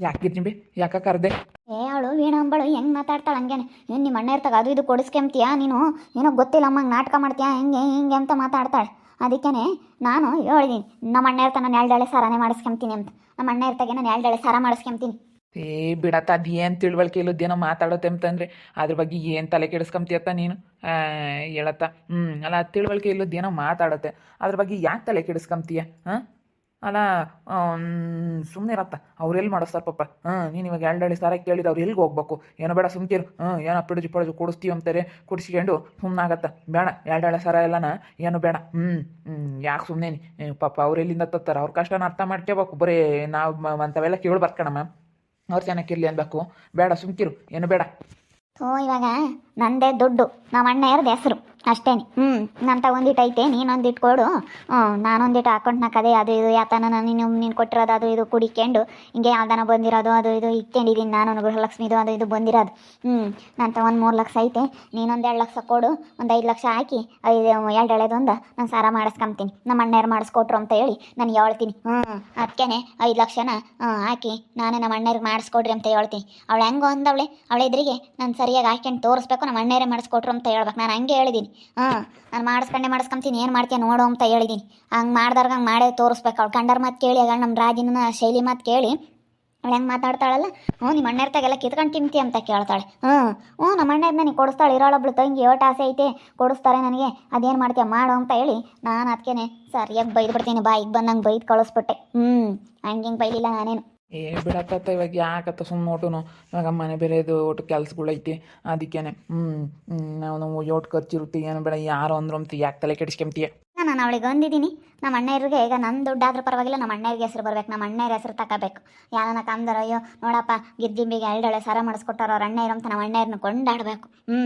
ಯಾಕೆ ಗಿರ್ಜಿಂಬಿ ಯಾಕ ಕರ್ದೆ? ಏ ಅವಳು ವೀಣಂಬಳು ಹೆಂಗೆ ಮಾತಾಡ್ತಾಳೆ ಹಂಗೇನೆ? ಏನು ನಿಮ್ಮ ಅಣ್ಣ ಇರ್ತಾಗ ಅದು ಇದು ಕೊಡಿಸ್ಕೊಂತೀಯ ನೀನು? ಏನೋ ಗೊತ್ತಿಲ್ಲ ಅಮ್ಮಂಗೆ ನಾಟಕ ಮಾಡ್ತೀಯ ಹೆಂಗೆ ಹಿಂಗೆ ಅಂತ ಮಾತಾಡ್ತಾಳೆ. ಅದಕ್ಕೇ ನಾನು ಹೇಳಿದೀನಿ ನಮ್ಮ ಅಣ್ಣ ಇರ್ತಾನ ನಾನು ಎಳ್ದಳೆ ಸಾರನೇ ಮಾಡಿಸ್ಕೊಂತೀನಿ ಅಂತ. ನಮ್ಮ ಅಣ್ಣ ಇರ್ತಾಗ ನಾನು ಎಳ್ದಳೆ ಸಾರ ಮಾಡಿಸ್ಕೊಂತೀನಿ ಏ ಬಿಡತ್ತ ಅದು ಏನು ತಿಳುವಳಿಕೆ ಇಲ್ಲದೇನೋ ಮಾತಾಡೋತೆ ಅಂತಂದ್ರೆ ಅದ್ರ ಬಗ್ಗೆ ಏನು ತಲೆ ಕೆಡಿಸ್ಕೊಂತೀಯತ್ತ ನೀನು? ಹೇಳತ್ತ. ಹ್ಞೂ ಅಲ್ಲ ತಿಳುವಳಿಕೆ ಇಲ್ಲದೇನೋ ಮಾತಾಡತ್ತೆ. ಅದ್ರ ಬಗ್ಗೆ ಯಾಕೆ ತಲೆ ಕೆಡಿಸ್ಕೊಂತೀಯ ಹಾಂ? ಅಲ್ಲ ಸುಮ್ಮನೆ ಇರತ್ತ. ಅವ್ರು ಎಲ್ಲಿ ಮಾಡೋದು ಸರ್ ಪಪ್ಪ ಹಾಂ ನೀನು ಇವಾಗ ಎರಡು ಸಾರ ಕೇಳಿದ್ರು ಅವ್ರು ಎಲ್ಲಿಗೆ ಹೋಗ್ಬೇಕು? ಏನೋ ಬೇಡ ಸುಮ್ಕಿರು ಹಾಂ ಏನೋ ಪಿಡಜು ಪಡಜು ಕೊಡಿಸ್ತೀವಿ ಅಂತಾರೆ. ಕುಡಿಸ್ಕೊಂಡು ಸುಮ್ಮನಾಗತ್ತ ಬೇಡ ಎರಡು ಸಾರ ಎಲ್ಲನ ಏನು ಬೇಡ. ಹ್ಞೂ ಯಾಕೆ ಸುಮ್ಮನೆ ಪಾಪ ಅವ್ರು ಎಲ್ಲಿಂದ ತತ್ತಾರ? ಅವ್ರ ಕಷ್ಟನ ಅರ್ಥ ಮಾಡ್ಕೋಬೇಕು. ಬರೀ ನಾವು ಅಂಥವೆಲ್ಲ ಕೇಳಿ ಬರ್ಕಣಮ್ಮ ಅವ್ರು ಚೆನ್ನಾಗಿರ್ಲಿ ಅನ್ಬೇಕು? ಬೇಡ, ಸುಮ್ಕಿರು. ಏನು ಬೇಡ. ಓ ಇವಾಗ ನಂದೇ ದುಡ್ಡು. ನಮ್ಮ ಅಣ್ಣ ಇರೋದು ಹೆಸರು? ಅಷ್ಟೇನೆ. ಹ್ಞೂ ಐತೆ ನೀನೊಂದಿಟ್ಟು ಕೊಡು. ಹ್ಞೂ ನಾನೊಂದಿಟ್ಟು ಅಕೌಂಟ್ನಾಗ ಅದೇ ಅದು ಇದು ಯಾತನ ನೀನು ನೀನು ಕೊಟ್ಟಿರೋದು ಅದು ಇದು ಕುಡಿಕೊಂಡು ಹಿಂಗೆ ಯಾವ್ದಾನ ಬಂದಿರೋದು, ಅದು ಇದು ಇಟ್ಕೊಂಡಿದ್ದೀನಿ ನಾನು, ಗೃಹಲಕ್ಷ್ಮಿದು, ಅದು ಇದು ಬಂದಿರೋದು. ಹ್ಞೂ ನಂತ ಒಂದು ಮೂರು ಲಕ್ಷ ಐತೆ, ನೀನೊಂದು ಎರಡು ಲಕ್ಷ ಕೊಡು, ಒಂದು ಐದು ಲಕ್ಷ ಹಾಕಿ, ಐದು ಎರಡು ಎಳೆದೊಂದು ನಾನು ಸಾರ ಮಾಡಿಸ್ಕೊಂತೀನಿ ನಮ್ಮ ಅಣ್ಣವ್ರು ಮಾಡಿಸ್ಕೊಟ್ರು ಅಂತ ಹೇಳಿ ನಾನು ಹೇಳ್ತೀನಿ. ಹ್ಞೂ ಅದಕ್ಕೇ ಐದು ಲಕ್ಷನ ಹಾಕಿ, ನಾನು ನಮ್ಮ ಅಣ್ಣರಿಗೆ ಮಾಡಿಸ್ಕೊಡ್ರಿ ಅಂತ ಹೇಳ್ತೀನಿ. ಅವಳು ಹೆಂಗೋ ಅಂದವಳೆ, ಅವಳ ಎದುರಿಗೆ ನಾನು ಸರಿಯಾಗಿ ಹಾಕ್ಯಂಡು ತೋರಿಸ್ಬೇಕು ನಮ್ಮ ಅಣ್ಣೇರೆ ಮಾಡಿಸ್ಕೊಟ್ರು ಅಂತ ಹೇಳ್ಬೇಕು. ನಾನು ಹಂಗೆ ಹೇಳಿದ್ದೀನಿ ಹಾಂ ನಾನು ಮಾಡಿಸ್ಕೊಂಡೆ ಮಾಡಿಸ್ಕೊಂತೀನಿ, ಏನು ಮಾಡ್ತೀಯ ನೋಡು ಅಂತ ಹೇಳಿದ್ದೀನಿ ಹಂಗೆ ಮಾಡ್ದವ್ರಿಗೆ ಹಂಗೆ ಮಾಡೇ ತೋರಿಸ್ಬೇಕು ಅವ್ಳು. ಕಂಡರ್ ಮಾತು ಕೇಳಿ, ಆಗ ನಮ್ಮ ರಾಜಿನ ಶೈಲಿ ಮಾತು ಕೇಳಿ, ಅವಳು ಹೆಂಗೆ ಮಾತಾಡ್ತಾಳಲ್ಲ? ಹ್ಞೂ, ನಿಮ್ಮ ಅಣ್ಣರ್ತಾಗೆಲ್ಲ ಕಿತ್ಕೊಂಡು ತಿಂತಿ ಅಂತ ಕೇಳ್ತಾಳೆ. ಹ್ಞೂ ಹ್ಞೂ, ನಮ್ಮ ಅಣ್ಣ ನನಗೆ ಕೊಡಿಸ್ತಾಳೆ. ಇರೋಳೊಬ್ಳು ತಂಗಿ, ಏಟ್ ಆಸೆ ಐತೆ, ಕೊಡಿಸ್ತಾರೆ ನನಗೆ. ಅದೇನು ಮಾಡ್ತೀಯ ಮಾಡು ಅಂತ ಹೇಳಿ, ನಾನು ಅದಕ್ಕೇನೆ ಸರಿಯಾಗಿ ಬೈದ್ಬಿಡ್ತೀನಿ. ಬಾಯಿಗೆ ಬಂದಂಗೆ ಬೈದು ಕಳಿಸ್ಬಿಟ್ಟೆ. ಹ್ಞೂ ಹಂಗೆ ಹಿಂಗೆ ಬೈಲಿಲ್ಲ ನಾನೇನು. ಏ ಬಿಡತ್ತ ಇವಾಗ ಯಾಕತ್ತ ಸುಮ್ಮನೆ ನೋಟುನು ಇವಾಗ ಮನೆ ಬೇರೆದು ಒಟ್ಟು ಕೆಲ್ಸಗಳೈತಿ ಅದಕ್ಕೇನೆ. ಹ್ಞೂ ನಾವು ಒಟ್ಟು ಖರ್ಚಿರುತ್ತೆ, ಏನು ಬೇಡ, ಯಾರು ಅಂದ್ರು ಅಂತ, ಯಾಕೆ ತಲೆ ಕೆಡಿಸ್ಕೊಂತೀಯ ನಾನು ಅವಳಿಗೆ ಬಂದಿದ್ದೀನಿ ನಮ್ಮ ಅಣ್ಣರಿಗೆ ಈಗ ನನ್ನ ದುಡ್ಡಾದ್ರೂ ಪರವಾಗಿಲ್ಲ, ನಮ್ಮ ಅಣ್ಣರಿಗೆ ಹೆಸರು ಬರ್ಬೇಕು, ನಮ್ಮ ಅಣ್ಣವ್ರ ಹೆಸರು ತಗೋಬೇಕು. ಯಾರನ್ನ ಕಂದರ, ಅಯ್ಯೋ, ನೋಡಪ್ಪ ಗಿರ್ಜಿಂಬಿಗೆ ಎರಡೊಳೆ ಸರ ಮಾಡಿಸ್ಕೊಟ್ಟಾರ, ಅವ್ರ ಅಣ್ಣ ಅಂತ ನಮ್ಮ ಅಣ್ಣರನ್ನ ಕೊಂಡಾಡಬೇಕು. ಹ್ಞೂ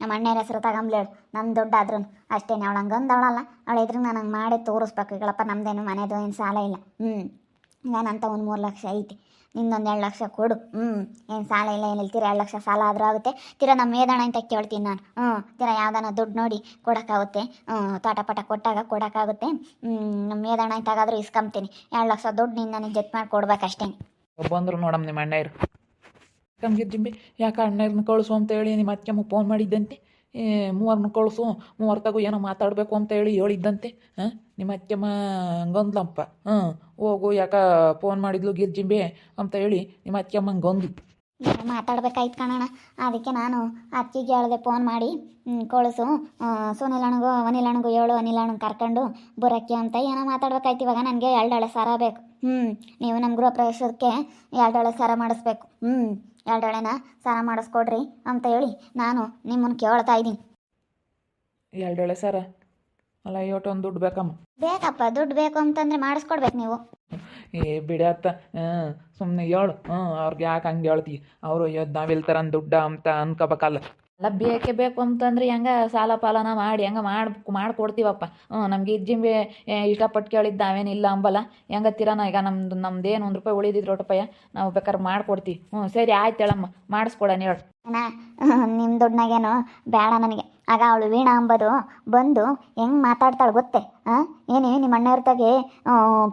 ನಮ್ಮ ಅಣ್ಣವ್ರ ಹೆಸರು ತಗೊಂಬ್ಲೇಳು ನನ್ನ ದುಡ್ಡಾದ್ರೂ. ಅಷ್ಟೇ ಅವಳು ಹಂಗೆ ಅವಳಲ್ಲ ಅವಳು ಇದ್ರಿಂದ ನಾನು ಹಂಗೆ ಮಾಡಿ ತೋರಿಸ್ಬೇಕು ಈಗಳಪ್ಪ ನಮ್ದೇನು ಮನೆದು ಏನು ಸಾಲ ಇಲ್ಲ. ಹ್ಞೂ ನಾನಂತ ಒಂದು ಮೂರು ಲಕ್ಷ ಐತಿ. ನಿಂದೊಂದು ಎರಡು ಲಕ್ಷ ಕೊಡು. ಹ್ಞೂ ಏನು ಸಾಲ ಇಲ್ಲ, ಏನಿಲ್ಲ, ತೀರಾ ಎರಡು ಲಕ್ಷ ಸಾಲ ಆದರೂ ಆಗುತ್ತೆ. ತೀರಾ ನಮ್ಮ ಮೇದಣ ಅಂತ ಕೇಳ್ತೀನಿ ನಾನು. ಹ್ಞೂ ತೀರಾ ಯಾವ್ದಾನ ದುಡ್ಡು ನೋಡಿ ಕೊಡೋಕ್ಕಾಗುತ್ತೆ. ಹ್ಞೂ ತೋಟ ಪಟ ಕೊಟ್ಟಾಗ ಕೊಡೋಕ್ಕಾಗುತ್ತೆ. ಹ್ಞೂ ನಮ್ಮ ಮೇದಣ ಅಂತಾಗಾದರೂ ಇಸ್ಕೊಂತೀನಿ ಎರಡು ಲಕ್ಷ ದುಡ್ಡು ನಿನ್ನ ನನಗೆ ಜತ್ ಮಾಡಿ ಕೊಡ್ಬೇಕಷ್ಟೇ. ಬಂದರು ನೋಡಮ್ಮ ನಿಮ್ಮ ಅಣ್ಣ ಇರು ಕಮ್ಗೆ ಜಿಂಬಿ, ಯಾಕೆ ಅಣ್ಣರನ್ನ ಕಳಿಸು ಅಂತ ಹೇಳಿ ನಿಮ್ಮ ಅತ್ತೆಮ್ಮ ಫೋನ್ ಮಾಡಿದ್ದಂತೆ. ಮೂವರನ್ನ ಕಳಿಸು ಮೂವರ್ತಾಗೂ ಏನೋ ಮಾತಾಡಬೇಕು ಅಂತ ಹೇಳಿ ಹೇಳಿದ್ದಂತೆ. ಹಾಂ? ನಿಮ್ಮ ಅತ್ತೆಮ್ಮ ಹಂಗಂದ್ಲಪ್ಪ ಹ್ಞೂ ಹೋಗು ಯಾಕ ಫೋನ್ ಮಾಡಿದ್ಲು ಗಿರ್ಜಿಂಬೆ ಅಂತ ಹೇಳಿ ನಿಮ್ಮ ಅಕ್ಕಮ್ಮ ಹಂಗೊಂದು ಮಾತಾಡ್ಬೇಕಾಯ್ತು ಕಣಣ್ಣ. ಅದಕ್ಕೆ ನಾನು ಅತ್ತಿಗೆ ಹೇಳಿದೆ ಫೋನ್ ಮಾಡಿ ಕಳಿಸು. ಸುನಿಲ್ ಅಣ್ಣಗೂ ಅನಿಲ್ ಅಣ್ಣಗೂ ಹೇಳು ಅನಿಲ್ ಅಣ್ಣಗೆ ಕರ್ಕೊಂಡು ಬರೋಕ್ಕೆ ಅಂತ ಏನೋ ಮಾತಾಡ್ಬೇಕಾಯ್ತು ಇವಾಗ. ನನಗೆ ಎರಡಳೆ ಸಾರ ಬೇಕು. ಹ್ಞೂ ನೀವು ನಮ್ಮ ಗೃಹ ಪ್ರವೇಶಕ್ಕೆ ಎರಡಳೆ ಸಾರ ಮಾಡಿಸ್ಬೇಕು. ಹ್ಞೂ ಎರಡಳೆನ ಸಾರ ಮಾಡಿಸ್ಕೊಡ್ರಿ ಅಂತ ಹೇಳಿ ನಾನು ನಿಮ್ಮನ್ನು ಕೇಳ್ತಾ ಇದ್ದೀನಿ. ಎರಡಳೆ ಸರ? ಅಲ್ಲ ಒಂದು ದುಡ್ಡು ಬೇಕಮ್ಮ. ಬೇಕಪ್ಪ ದುಡ್ಡು ಬೇಕು ಅಂತಂದ್ರೆ ಮಾಡಿಸ್ಕೊಡ್ಬೇಕು ನೀವು. ಏ ಬಿಡತ್ತ. ಹಾಂ ಸುಮ್ಮನೆ ಹೇಳು. ಹ್ಞೂ ಅವ್ರಿಗೆ ಯಾಕೆ ಹಂಗೆ ಹೇಳ್ತಿ? ಅವರು ನಾವೆಲ್ಲಿ ತರನ್ ದುಡ್ಡ ಅಂತ ಅನ್ಕೋಬೇಕಲ್ಲ. ಅಲ್ಲ ಬೇಕೇ ಬೇಕು ಅಂತಂದ್ರೆ ಹೆಂಗ ಸಾಲ ಪಾಲನ ಮಾಡಿ ಹೆಂಗ ಮಾಡ್ ಮಾಡ್ಕೊಡ್ತೀವಪ್ಪ? ಹ್ಞೂ ನಮ್ಗೆ ಇಜ್ಜಿಂಬೆ ಇಷ್ಟಪಟ್ಟು ಕೇಳಿದ್ದು ನಾವೇನಿಲ್ಲ ಅಂಬಲ್ಲ. ಹೆಂಗ ತಿರಾನ ಈಗ ನಮ್ದು ನಮ್ದೇನು ಒಂದು ರೂಪಾಯಿ ಉಳಿದಿದ್ರು ರೂಪಾಯಿ ನಾವು ಬೇಕಾದ್ರೆ ಮಾಡ್ಕೊಡ್ತೀವಿ. ಹ್ಞೂ ಸರಿ ಆಯ್ತು ಹೇಳಮ್ಮ. ಮಾಡಿಸ್ಕೊಡಣ ಹೇಳು. ಅಣ್ಣ ನಿಮ್ಮ ದುಡ್ಡನಾಗೇನು ಬೇಡ ನನಗೆ. ಆಗ ಅವಳು ವೀಣಾ ಅಂಬೋದು ಬಂದು ಹೆಂಗೆ ಮಾತಾಡ್ತಾಳೆ ಗೊತ್ತೇ? ಹಾಂ ಏನೇ ನಿಮ್ಮ ಅಣ್ಣ ಇರ್ತಾಗೆ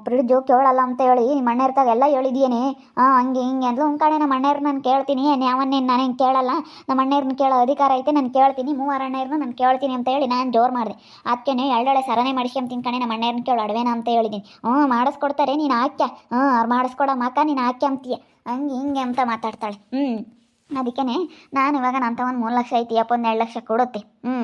ಫ್ರಿಡ್ಜು ಕೇಳಲ್ಲ ಅಂತ ಹೇಳಿ ನಿಮ್ಮ ಅಣ್ಣ ಇರ್ತಾಗ ಎಲ್ಲ ಹೇಳಿದ್ಯೇನೆ? ಹಾಂ ಹಂಗೆ ಹಿಂಗೆ ಅಂದ್ಲು. ಒಂದು ಕಡೆ ನಮ್ಮ ಅಣ್ಣವ್ರು ನಾನು ಕೇಳ್ತೀನಿ. ಯಾವನ್ನೇನು ನಾನೇನು ಕೇಳಲ್ಲ? ನಮ್ಮ ಅಣ್ಣವ್ರನ್ನ ಕೇಳೋ ಅಧಿಕಾರ ಐತೆ, ನಾನು ಕೇಳ್ತೀನಿ. ಮೂವರು ಅಣ್ಣವ್ರನ್ನ ನಾನು ಕೇಳ್ತೀನಿ ಅಂತ ಹೇಳಿ ನಾನು ಜೋರು ಮಾಡಿದೆ. ಅದಕ್ಕೆ ಎರಡೆಳೆ ಸರನೆ ಮಾಡಿಸ್ಕೊಂತೀನಿ ಕಣೆ ನಮ್ಮ ಅಣ್ಣವ್ರನ್ನ ಕೇಳು, ಅಡವೇನ ಅಂತ ಹೇಳಿದ್ದೀನಿ ಹ್ಞೂ ಮಾಡಿಸ್ಕೊಡ್ತಾರೆ, ನೀನು ಹಾಕ್ಯ. ಹ್ಞೂ ಅವ್ರು ಮಾಡಿಸ್ಕೊಡೋ ಮಕ್ಕ ನೀನು ಹಾಕ್ಯ ಅಂತೀಯ ಹಂಗೆ ಹಿಂಗೆ ಅಂತ ಮಾತಾಡ್ತಾಳೆ. ಹ್ಞೂ ಅದಕ್ಕೇ ನಾನು ಇವಾಗ ನನ್ನ ತಮ್ಮ ಮೂರು ಲಕ್ಷ ಐತಿ, ಅಪ್ಪ ಒಂದು ಎರಡು ಲಕ್ಷ ಕೊಡುತ್ತೆ. ಹ್ಞೂ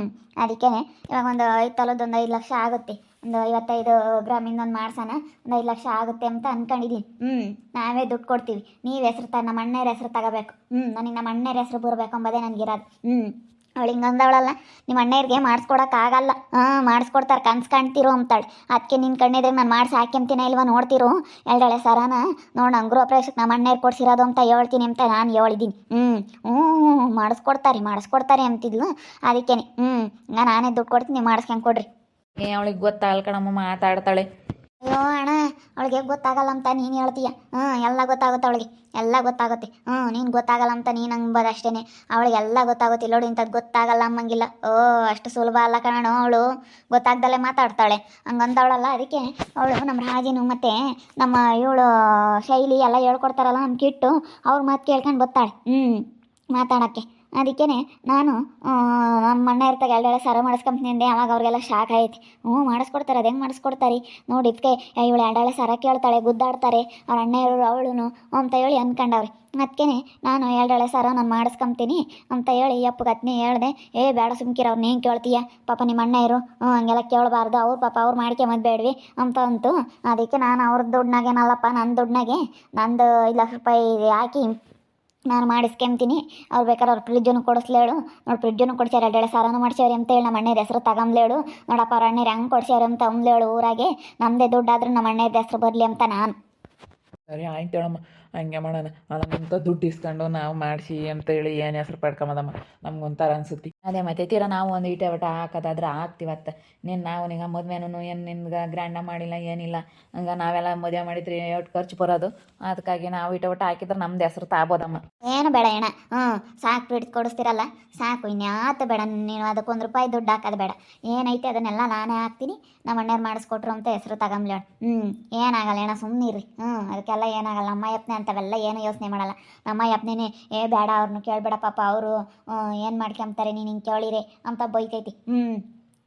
ಅದಕ್ಕೇ ಇವಾಗ ಒಂದು ಐದು ತಲದ್ದು ಒಂದು ಐದು ಲಕ್ಷ ಆಗುತ್ತೆ. ಒಂದು ಐವತ್ತೈದು ಗ್ರಾಮಿಂದ ಒಂದು ಮಾಡ್ಸೋಣ, ಒಂದು ಐದು ಲಕ್ಷ ಆಗುತ್ತೆ ಅಂತ ಅಂದ್ಕೊಂಡಿದ್ದೀನಿ ಹ್ಞೂ ನಾವೇ ದುಡ್ಡು ಕೊಡ್ತೀವಿ. ನೀವು ಹೆಸ್ರು ತ ನಮ್ಮ ಅಣ್ಣರ ಹೆಸ್ರು ತಗೋಬೇಕು. ಹ್ಞೂ ನನಗೆ ನಮ್ಮ ಅಣ್ಣರ ಹೆಸ್ರು ಬರಬೇಕು ಅಂಬೋದೇ ನನಗಿರೋದು ಹ್ಞೂ ಅವಳು ಹಿಂಗೆ ಅಂದವಳಲ್ಲ ನಿಮ್ಮ ಅಣ್ಣರಿಗೆ ಮಾಡಿಸ್ಕೊಡೋಕ್ಕಾಗಲ್ಲ ಹಾಂ, ಮಾಡಿಸ್ಕೊಡ್ತಾರೆ, ಕನ್ಸು ಕಾಣ್ತಿರೋ ಅಂತಾಳೆ. ಅದಕ್ಕೆ ನಿನ್ನ ಕಣ್ಣಿದ್ರೆ ನಾನು ಮಾಡಿಸಿ ಹಾಕ್ಯಂತೀನ ಇಲ್ವಾ ನೋಡ್ತಿರು? ಎರಡೆಳೆ ಸರನ. ನೋಡು, ನಂಗೆ ಗೃಹ ಪ್ರವೇಶಕ್ಕೆ ನಮ್ಮ ಅಣ್ಣೇರು ಕೊಡ್ಸಿರೋದು ಅಂತ ಹೇಳ್ತೀನಿ ಅಂತ ನಾನು ಹೇಳಿದ್ದೀನಿ ಹ್ಞೂ ಹ್ಞೂ ಮಾಡಿಸ್ಕೊಡ್ತಾರೆ ಮಾಡಿಸ್ಕೊಡ್ತಾರೆ ಅಂತಿದ್ಲು. ಅದಕ್ಕೇನೆ ಹ್ಞೂ ನಾನೇ ದುಡ್ಡು ಕೊಡ್ತೀನಿ, ನೀವು ಮಾಡಿಸ್ಕೊಂಡು ಕೊಡ್ರಿ. ಏ, ಅವಳಿಗೆ ಗೊತ್ತಾಗಲ್ಲ ಕಣಮ್ಮ, ಮಾತಾಡ್ತಾಳೆ. ಅಯ್ಯೋ, ಅಣ್ಣ, ಅವಳಿಗೆ ಗೊತ್ತಾಗಲ್ಲ ಅಂತ ನೀನು ಹೇಳ್ತೀಯ? ಹ್ಞೂ ಎಲ್ಲ ಗೊತ್ತಾಗುತ್ತೆ ಅವಳಿಗೆ. ಎಲ್ಲ ಗೊತ್ತಾಗುತ್ತೆ. ಹ್ಞೂ ನೀನು ಗೊತ್ತಾಗಲ್ಲ ಅಂತ ನೀನು ಅಂಬೋದು ಅಷ್ಟೇ ಅವಳಿಗೆ ಎಲ್ಲ ಗೊತ್ತಾಗುತ್ತೆ. ನೋಡಿ ಇಂಥದ್ದು ಗೊತ್ತಾಗಲ್ಲ ಅಮ್ಮಂಗಿಲ್ಲ. ಓ, ಅಷ್ಟು ಸುಲಭ ಅಲ್ಲ ಕಣೋ ಅವಳು. ಗೊತ್ತಾಗ್ದಲ್ಲೇ ಮಾತಾಡ್ತಾಳೆ. ಹಂಗಂದವಳಲ್ಲ ಅದಕ್ಕೆ ಅವಳು ನಮ್ಮ ರಾಜಿನು ಮತ್ತು ನಮ್ಮ ಇವಳು ಶೈಲಿ ಎಲ್ಲ ಹೇಳ್ಕೊಡ್ತಾರಲ್ಲ ನಮ್ಮ ಕಿಟ್ಟು, ಅವ್ರ ಮಾತು ಕೇಳ್ಕೊಂಡು ಗೊತ್ತಾಳೆ ಹ್ಞೂ ಮಾತಾಡೋಕ್ಕೆ. ಅದಕ್ಕೇ ನಾನು ನಮ್ಮ ಅಣ್ಣ ಇರ್ತಾಗ ಎರಡೆರಡು ಸರ ಮಾಡಿಸ್ಕೊಂಬಂದೆ ಅವಾಗ ಅವ್ರಿಗೆಲ್ಲ ಶಾಕ್ ಆಯ್ತು. ಹ್ಞೂ, ಮಾಡಿಸ್ಕೊಡ್ತಾರೆ ಅದು ಹೆಂಗೆ ಮಾಡಿಸ್ಕೊಡ್ತಾರೆ? ನೋಡಿ, ಇದಕ್ಕೆ ಇವಳು ಎರಡೆರಡು ಸರ ಕೇಳ್ತಾಳೆ, ಗುದ್ದಾಡ್ತಾರೆ, ಅವ್ರ ಅಣ್ಣ ಇರೋರು ಅವಳು ಅಂತ ಹೇಳಿ ಅನ್ಕೊಂಡವ್ರೆ. ಅದಕ್ಕೆ ನಾನು ಎರಡೆರಡು ಸರ ನಾನು ಮಾಡಿಸ್ಕೊಂತೀನಿ, ಅಂತ ಹೇಳಿ ಅಪ್ಪಗೆ ಅತ್ನೇ ಹೇಳ್ದೆ, ಏ, ಬೇಡ ಸುಮ್ಕಿರ ಅವ್ರನ್ನ ಏನು ಕೇಳ್ತೀಯ? ಪಾಪ ನಿಮ್ಮ ಅಣ್ಣ ಇರು, ಹ್ಞೂ, ಹಂಗೆಲ್ಲ ಕೇಳಬಾರ್ದು, ಅವ್ರು ಪಾಪ ಅವ್ರು ಮಾಡ್ಕೊಂಬದ್ ಬೇಡ್ವಿ ಅಂತ ಅಂತು. ಅದಕ್ಕೆ ನಾನು ಅವ್ರ ದುಡ್ನಾಗೇನಲ್ಲಪ್ಪ ನನ್ನ ದುಡ್ಡಿನಾಗೆ ನಂದು ಐದು ಲಕ್ಷ ರೂಪಾಯಿ ಹಾಕಿ ನಾನು ಮಾಡಿಸ್ಕೊಂತೀನಿ ಅವ್ರು ಬೇಕಾದ್ರೆ ಅವ್ರ ಫ್ರಿಜ್ಜನ್ನು ಕೊಡಿಸ್ಲೇಳು ನೋಡಿ ಫ್ರಿಜ್ಜನ್ನು ಕೊಡ್ಸ್ಯಾರ ಎರಡೆರಡು ಸಾರನು ಅಂತ ಅಂತೇಳಿ ನಮ್ಮ ಅಣ್ಣದ ಹೆಸರು ತಗೊಂಬ್ಲೇಳು ನೋಡಪ್ಪ ಅವ್ರ ಅಣ್ಣರು ಹೆಂಗೆ ಕೊಡ್ಸ್ಯಾರ ಅಂತ ಅಂಬ್ಲೇಳು ಊರಾಗೆ. ನಮ್ಮದೇ ದುಡ್ಡಾದ್ರೂ ನಮ್ಮ ಅಣ್ಣದ ಹೆಸರು ಬರಲಿ ಅಂತ ನಾನು. ಸರಿ, ಆಯ್ತು ಹೇಳಮ್ಮ. ಹಂಗೆ ಮಾಡೋಣ. ಅದನ್ನಂತ ದುಡ್ಡು ಇಸ್ಕೊಂಡು ನಾವು ಮಾಡಿಸಿ ಅಂತೇಳಿ ಏನು ಹೆಸ್ರು ಪಡ್ಕೊಂಬದಮ್ಮ. ನಮ್ಗೊಂಥರ ಅನ್ಸುತ್ತೆ. ಅದೇ ಮತ್ತೆ ತೀರಾ ನಾವು ಒಂದು ಈಟೆ ಒಟ ಹಾಕೋದಾದ್ರೆ ಹಾಕ್ತಿವತ್ತ ನೀನು ನಾವು ನಿಂಗೆ ಮದುವೆನೂ ಏನು ನಿನ್ಗೆ ಗ್ರ್ಯಾಂಡ ಮಾಡಿಲ್ಲ, ಏನಿಲ್ಲ. ಹಂಗೆ ನಾವೆಲ್ಲ ಮದುವೆ ಮಾಡಿದ್ರಿ ಎಷ್ಟು ಖರ್ಚು ಬರೋದು. ಅದಕ್ಕಾಗಿ ನಾವು ಈಟೆ ಒಟ ಹಾಕಿದ್ರೆ ನಮ್ದು ಹೆಸರು ತಾಬೋದಮ್ಮ. ಏನು ಬೇಡ ಅಣ್ಣ. ಹ್ಞೂ, ಸಾಕು ಬಿಡ್ದು ಕೊಡಿಸ್ತೀರಲ್ಲ. ಸಾಕು, ಇನ್ಯಾತು ಬೇಡ. ನೀನು ಅದಕ್ಕೆ ಒಂದು ರೂಪಾಯಿ ದುಡ್ಡು ಹಾಕೋದು ಬೇಡ. ಏನೈತೆ ಅದನ್ನೆಲ್ಲ ನಾನೇ ಹಾಕ್ತೀನಿ. ನಮ್ಮ ಅಣ್ಣವ್ರು ಮಾಡಿಸ್ಕೊಟ್ರು ಅಂತ ಹೆಸರು ತಗೊಂಬ್ಲೇಳು ಹ್ಞೂ ಏನಾಗಲ್ಲ ಅಣ್ಣ ಸುಮ್ಮನಿರಿ ಹ್ಞೂ, ಅದಕ್ಕೆಲ್ಲ ಏನಾಗಲ್ಲ. ನಮ್ಮ ಯಪ್ನೆ ಅಂತವೆಲ್ಲ ಏನು ಯೋಚನೆ ಮಾಡಲ್ಲ. ನಮ್ಮ ಯಪ್ನೇನೆ ಏ, ಬೇಡ ಅವ್ರನ್ನ ಕೇಳಬೇಡ, ಪಾಪ, ಅವರು ಏನು ಮಾಡ್ಕೊಂತಾರೆ ನೀನು? ಹಿಂಗೆ ಕೇಳಿರಿ ಅಂತ ಬೈತೈತಿ. ಹ್ಞೂ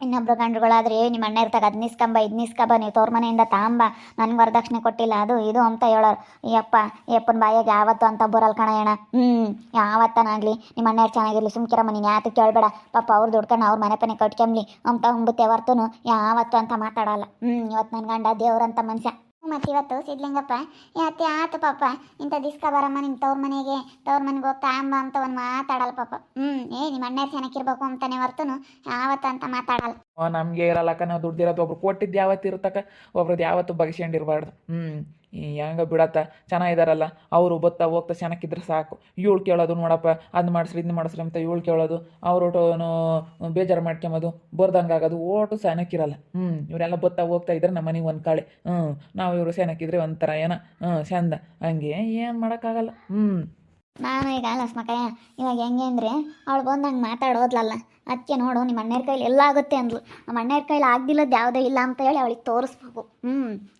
ಇನ್ನೊಬ್ರು ಗಂಡುಗಳಾದ್ರೆ ಏ ನಿಮ್ಮ ಅಣ್ಣ ಇರ್ತಾಗ ಅದು ನಿಸ್ಕಂಬ ಇದು ನಿಸ್ಕಂಬ ನೀವು ತೋರ್ ಮನೆಯಿಂದ ತಾಂಬ ನನ್ಗೆ ವರದಕ್ಷಿಣೆ ಕೊಟ್ಟಿಲ್ಲ ಅದು ಇದು ಅಂತ ಹೇಳೋರು. ಯಪ್ಪ ಯಪ್ಪನ ಬಾಯಾಗ ಯಾವತ್ತು ಅಂತ ಬರಲ್ಲ ಕಣಯ್ಯಣ ಹ್ಞೂ ಯಾವತ್ತನಾಗಲಿ ನಿಮ್ಮ ಅಣ್ಣ ಚೆನ್ನಾಗಿರ್ಲಿ ಸುಮ್ಕಿರಮ್ಮ ನೀನು ಯಾತು ಕೇಳಬೇಡ. ಪಾಪ ಅವ್ರು ದುಡ್ಕೊಂಡು ಅವ್ರ ಮನೆ ಪನೆ ಕಟ್ಕೊಂಬ್ಲಿ ಅಂತ ಹುಂಬುತ್ತೆ ಹೊರ್ತನು ಯಾವತ್ತು ಅಂತ ಮಾತಾಡಲ್ಲ. ಹ್ಞೂ ಇವತ್ತು ನನ್ನ ಗಂಡ ದೇವ್ರಂತ ಮನುಷ್ಯ. ಮತ್ತು ಇವತ್ತು ಸಿದ್ಲಿಂಗಪ್ಪ ಯಾತೆ ಆತು ಪಾಪ ಇಂಥ ದಿಸ್ಕ ಬರಮ್ಮ ನಿಮ್ಮ ತವ್ರ ಮನೆಗೆ ತವ್ರ ಮನೆಗೆ ಹೋಗ್ತಾ ಅಂಬ ಅಂತ ಒಂದು ಮಾತಾಡಲ್ಲ ಪಾಪ. ಹ್ಞೂ ಏ ನಿಮ್ಮ ಅಣ್ಣ ಚೆನ್ನಾಗಿರ್ಬೇಕು ಅಂತಾನೆ ಹೊರ್ತನು ಯಾವತ್ತು ಅಂತ ಮಾತಾಡಲ್ಲ. ನಮಗೆ ಇರಲ್ಲಕ್ಕ, ನಾವು ದುಡ್ಡಿರೋದು ಒಬ್ರು ಕೊಟ್ಟಿದ್ದು ಯಾವತ್ತು ಇರುತ್ತಕ್ಕ ಒಬ್ರದ್ದು ಯಾವತ್ತು ಬಗ್ಸ್ಕೊಂಡಿರ್ಬಾರ್ದು ಹ್ಞೂ ಹೆಂಗ ಬಿಡತ್ತ ಚೆನ್ನಾಗಿದಾರಲ್ಲ ಅವರು ಬತ್ತಾ ಹೋಗ್ತಾ ಚೆನ್ನಾಗಿದ್ರೆ ಸಾಕು. ಇವಳು ಕೇಳೋದು ನೋಡಪ್ಪ, ಅದು ಮಾಡಿಸ್ರಿ ಇದನ್ನ ಮಾಡಿಸ್ರಿ ಅಂತ ಇವಳು ಕೇಳೋದು. ಅವ್ರ ಒಟ್ಟು ಬೇಜಾರು ಮಾಡ್ಕೊಂಬೋದು, ಬರ್ದಂಗೆ ಆಗೋದು. ಓಟು ಸೆನಕ್ಕಿರಲ್ಲ ಹ್ಞೂ ಇವರೆಲ್ಲ ಬತ್ತಾ ಹೋಗ್ತಾ ಇದ್ರೆ ನಮ್ಮ ಮನೆಗೆ ಒಂದು ಕಾಳೆ. ಹ್ಞೂ ನಾವು ಇವರು ಸೆನಕ್ಕಿದ್ರೆ ಒಂಥರ ಏನೋ ಹ್ಞೂ ಚಂದ. ಹಂಗೆ ಏನು ಮಾಡೋಕ್ಕಾಗಲ್ಲ. ಹ್ಞೂ ನಾನು ಈಗ ಲಕ್ಷ್ಮಕ್ಕಯ್ಯ ಇವಾಗ ಹೆಂಗೆ ಅಂದರೆ, ಅವಳು ಬಂದು ಮಾತಾಡೋದ್ಲಲ್ಲ. ಅದಕ್ಕೆ ನೋಡು ನಿಮ್ಮ ಅಣ್ಣರ ಕೈಲಿ ಎಲ್ಲ ಆಗುತ್ತೆ ಅಂದ್ಲು. ನಮ್ಮ ಅಣ್ಣರ ಕೈಲಿ ಆಗ್ದಿಲ್ಲದ್ದು ಯಾವುದೇ ಇಲ್ಲ ಅಂತ ಹೇಳಿ ಅವಳಿಗೆ ತೋರಿಸ್ಬೇಕು. ಹ್ಞೂ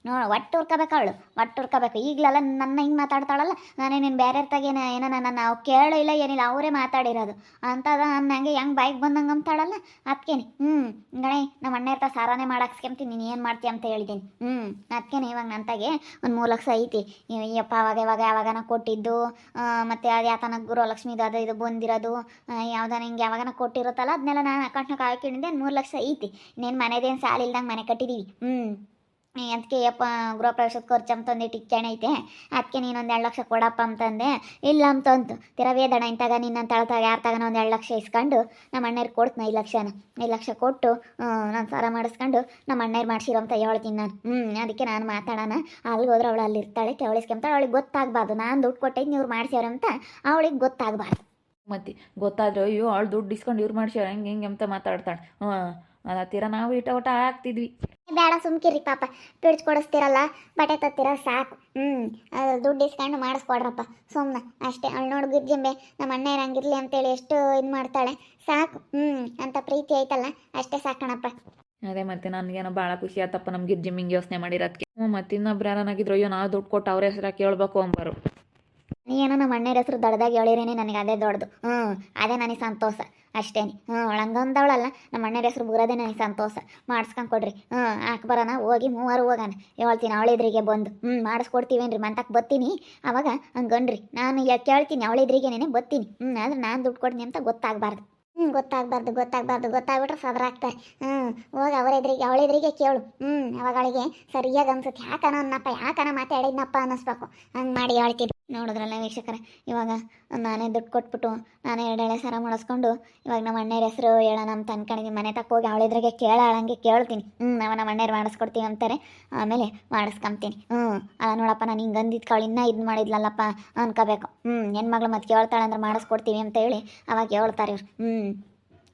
ನೋಡು, ಒಟ್ಟು ಹುರ್ಕೋಬೇಕು ಅವಳು, ಒಟ್ಟು ಹುರ್ಕೋಬೇಕು. ಈಗಲೆಲ್ಲ ನನ್ನ ಹಿಂಗೆ ಮಾತಾಡ್ತಾಳಲ್ಲ, ನಾನೇ ನೀನು ಬೇರೆ ತಾಗೇನ ಏನೋ ನನ್ನ ನಾವು ಕೇಳೋ ಇಲ್ಲ, ಏನಿಲ್ಲ, ಅವರೇ ಮಾತಾಡಿರೋದು. ಅಂತದ ನಂಗೆ ಹೆಂಗೆ ಬೈಕ್ ಬಂದಂಗೆ ಅಂತಾಳಲ್ಲ ಅದಕ್ಕೇನೆ ಹ್ಞೂ ಗಣೆ, ನಮ್ಮ ಅಣ್ಣ ಇರ್ತಾ ಸಾರಾನೇ ಮಾಡಾಕ್ಸ್ಕೊಂತೀನಿ, ನೀನು ಏನು ಮಾಡ್ತೀಯ ಅಂತ ಹೇಳಿದ್ದೀನಿ ಹ್ಞೂ ಅದಕ್ಕೇನೆ ಇವಾಗ ನಂತಾಗೆ ಒಂದು ಮೂರು ಲಕ್ಷ ಐತಿ. ಯಪ್ಪ ಅವಾಗ ಇವಾಗ ಯಾವಾಗನ ಕೊಟ್ಟಿದ್ದು ಮತ್ತು ಅದು ಯಾತನ ಗುರುಲಕ್ಷ್ಮಿದು ಅದು ಇದು ಬಂದಿರೋದು ಯಾವ್ದಾನ ಹಿಂಗೆ ಯಾವಾಗನ ಕೊಟ್ಟಿರುತ್ತಲ್ಲ ಅದನ್ನೆಲ್ಲ ನಾನು ಅಕೌಂಟ್ನಾಗ ಒಂದು ಮೂರು ಲಕ್ಷ ಐತಿ. ಇನ್ನೇನು ಮನೆದೇನು ಸಾಲ ಇಲ್ದಂಗೆ ಮನೆ ಕಟ್ಟಿದ್ದೀವಿ ಹ್ಞೂ ಅದಕ್ಕೆ ಅಪ್ಪ ಗೃಹ ಪ್ರವೇಶದ ಖರ್ಚು ಅಂತಂದು ಟಿಕ್ಕೇಣ ಐತೆ. ಅದಕ್ಕೆ ನೀನೊಂದು ಎರಡು ಲಕ್ಷ ಕೊಡಪ್ಪ ಅಂತಂದೆ ಇಲ್ಲ ಅಂತಂತು ತಿರವೇದಣ ಇಂತಾಗ ನಿನ್ನ ತಳತಾಗ ಯಾರ ತಗನ ಒಂದು ಎರಡು ಲಕ್ಷ ಇಸ್ಕೊಂಡು ನಮ್ಮ ಅಣ್ಣರಿಗೆ ಕೊಡ್ತೀನಿ ಐದು ಲಕ್ಷನ. ಐದು ಲಕ್ಷ ಕೊಟ್ಟು ನಾನು ಸಾಲ ಮಾಡಿಸ್ಕೊಂಡು ನಮ್ಮ ಅಣ್ಣರು ಮಾಡಿಸಿರೋ ಅಂತ ಹೇಳ್ತೀನಿ ನಾನು. ಹ್ಞೂ ಅದಕ್ಕೆ ನಾನು ಮಾತಾಡೋಣ. ಅಲ್ಲಿಗೆ ಹೋದ್ರೆ ಅವಳು ಅಲ್ಲಿ ಇರ್ತಾಳೆ ಕೆವಳಿಸ್ಕೊಂತಾಳೆ. ಅವಳಿಗೆ ಗೊತ್ತಾಗಬಾರ್ದು. ನಾನು ದುಡ್ಡು ಕೊಟ್ಟಿದ್ದು ಇವ್ರು ಮಾಡ್ಸ್ಯಾರ ಅಂತ ಅವಳಿಗೆ ಗೊತ್ತಾಗಬಾರ್ದು. ಮತ್ತೆ. ಗೊತ್ತಾದ್ರೆ ಅಯ್ಯೋ ಅವಳು ದುಡ್ಡು ಇಸ್ಕೊಂಡು ಇವ್ರು ಮಾಡ್ಸ್ಯಾರ ಹೆಂಗೆ ಹಿಂಗೆ ಅಂತ ಮಾತಾಡ್ತಾಳೆ. ಹ್ಞೂ ಅದ ತೀರ ನಾವು ಇಟ್ಟ ಒಟ ಹಾಕ್ತಿದ್ವಿ ಬೇಡ ಸುಮ್ಕಿರಿ ಪಾಪ. ಪಿಡ್ಚ್ ಕೊಡಿಸ್ತೀರಲ್ಲ ಬಟ್ಟೆ ತತ್ತಿರ ಸಾಕು. ಹ್ಞೂ ಅದು ದುಡ್ಡು ಇಸ್ಕೊಂಡು ಮಾಡಿಸ್ಕೊಡ್ರಪ್ಪ ಸುಮ್ಮನೆ ಅಷ್ಟೇ. ಅವಳು ನೋಡಿ ಗಿರ್ಜಿಂಬೆ ನಮ್ಮ ಅಣ್ಣ ಇರಂಗಿರ್ಲಿ ಅಂತೇಳಿ ಎಷ್ಟು ಇದು ಮಾಡ್ತಾಳೆ. ಸಾಕು ಹ್ಞೂ ಅಂತ ಪ್ರೀತಿ ಐತಲ್ಲ ಅಷ್ಟೇ ಸಾಕಣಪ್ಪ ಅದೇ ಮತ್ತೆ ನನಗೇನೋ ಭಾಳ ಖುಷಿ ಆತಪ್ಪ ನಮ್ಗೆ ಜಿಮ್ಮಿಂಗ್ ಯೋಚನೆ ಮಾಡಿರೋದಕ್ಕೆ ಹ್ಞೂ ಮತ್ತೆ ಇನ್ನೊಬ್ರು ಯಾರನ್ನಾಗಿದ್ರು ಅಯ್ಯೋ ನಾವು ದುಡ್ಡು ಕೊಟ್ಟು ಅವ್ರ ಹೆಸರ ಕೇಳಬೇಕು ಅಂಬಾರು. ಏನೋ ನಮ್ಮ ಅಣ್ಣರ ಹೆಸರು ದೊಡ್ಡದಾಗಿ ಹೇಳಿರೇನೆ ನನಗೆ ಅದೇ ದೊಡ್ಡದು. ಹ್ಞೂ ಅದೇ ನನಗೆ ಸಂತೋಷ. ಅಷ್ಟೇನಿ ಹ್ಞೂ ಒಳಂಗಂದವಳಲ್ಲ, ನಮ್ಮ ಅಣ್ಣರ ಹೆಸರು ಬರೋದೇ ನನಗೆ ಸಂತೋಷ. ಮಾಡಿಸ್ಕೊಂಡು ಕೊಡ್ರಿ. ಹ್ಞೂ ಹಾಕಿ ಬರೋಣ, ಹೋಗಿ ಮೂವರು ಹೋಗೋಣ. ಹೇಳ್ತೀನಿ ಅವಳಿದ್ರಿಗೆ ಬಂದು. ಹ್ಞೂ ಮಾಡಿಸ್ಕೊಡ್ತೀವೇನ್ರಿ ಮಂತಕ್ಕೆ ಬರ್ತೀನಿ ಅವಾಗ ಹಂಗನ್ರಿ, ನಾನು ಕೇಳ್ತೀನಿ ಅವಳಿದ್ರಿಗೇನೆ ಬರ್ತೀನಿ ಹ್ಞೂ ಆದ್ರೆ ನಾನು ದುಡ್ಡು ಕೊಡ್ತೀನಿ ಅಂತ ಗೊತ್ತಾಗಬಾರ್ದು. ಹ್ಞೂ ಗೊತ್ತಾಗಬಾರ್ದು ಗೊತ್ತಾಗಬಾರ್ದು, ಗೊತ್ತಾಗ್ಬಿಟ್ರೆ ಸದರಾಗ್ತ ಆಗ್ತಾರೆ ಹ್ಞೂ ಹೋಗಿ ಅವರ ಎದುರಿಗೆ ಅವಳೆದುರಿಗೆ ಕೇಳು. ಹ್ಞೂ ಅವಾಗ ಅವಳಿಗೆ ಸರಿಯಾಗಿ ಅನ್ಸುತ್ತೆ. ಯಾಕನ ಅನ್ನಪ್ಪ ಯಾಕನ ಮಾತಾಡಿದ್ನಪ್ಪ ಅನ್ನಿಸ್ಬೇಕು. ಹಂಗೆ ಮಾಡಿ ಹೇಳ್ತೀನಿ ನೋಡಿದ್ರಲ್ಲ ವೀಕ್ಷಕರ, ಇವಾಗ ನಾನೇ ದುಡ್ಡು ಕೊಟ್ಬಿಟ್ಟು ನಾನೇ ಎರಡೆಳೆ ಸರ ಮಾಡಿಸ್ಕೊಂಡು ಇವಾಗ ನಮ್ಮ ಅಣ್ಣರ ಹೆಸರು ಹೇಳ ನಮ್ಮ ಅನ್ಕೊಂಡಿದ್ದೀನಿ ಮನೆ ತಕ್ಕೋಗಿ ಅವಳಿದ್ರಿಗೆ ಕೇಳಾಳಂಗೆ ಕೇಳ್ತೀನಿ. ಹ್ಞೂ ನಾವು ನಮ್ಮ ಅಣ್ಣೇರು ಮಾಡಿಸ್ಕೊಡ್ತೀವಿ ಅಂತಾರೆ. ಆಮೇಲೆ ಮಾಡಿಸ್ಕೊಂತೀನಿ. ಹ್ಞೂ ಅಲ್ಲ ನೋಡಪ್ಪ, ನಾನು ಹಿಂಗೆ ಅಂದಿದ್ಕ ಅವಳು ಇನ್ನೂ ಇದು ಮಾಡಿದ್ಲಲ್ಲಪ್ಪ ಅನ್ಕೋಬೇಕು. ಹ್ಞೂ ಹೆಣ್ಮಗಳು ಮತ್ತೆ ಕೇಳ್ತಾಳೆ ಅಂದ್ರೆ ಮಾಡಿಸ್ಕೊಡ್ತೀವಿ ಅಂತ ಹೇಳಿ ಅವಾಗ ಹೇಳ್ತಾರೆ ಇವ್ರು. ಹ್ಞೂ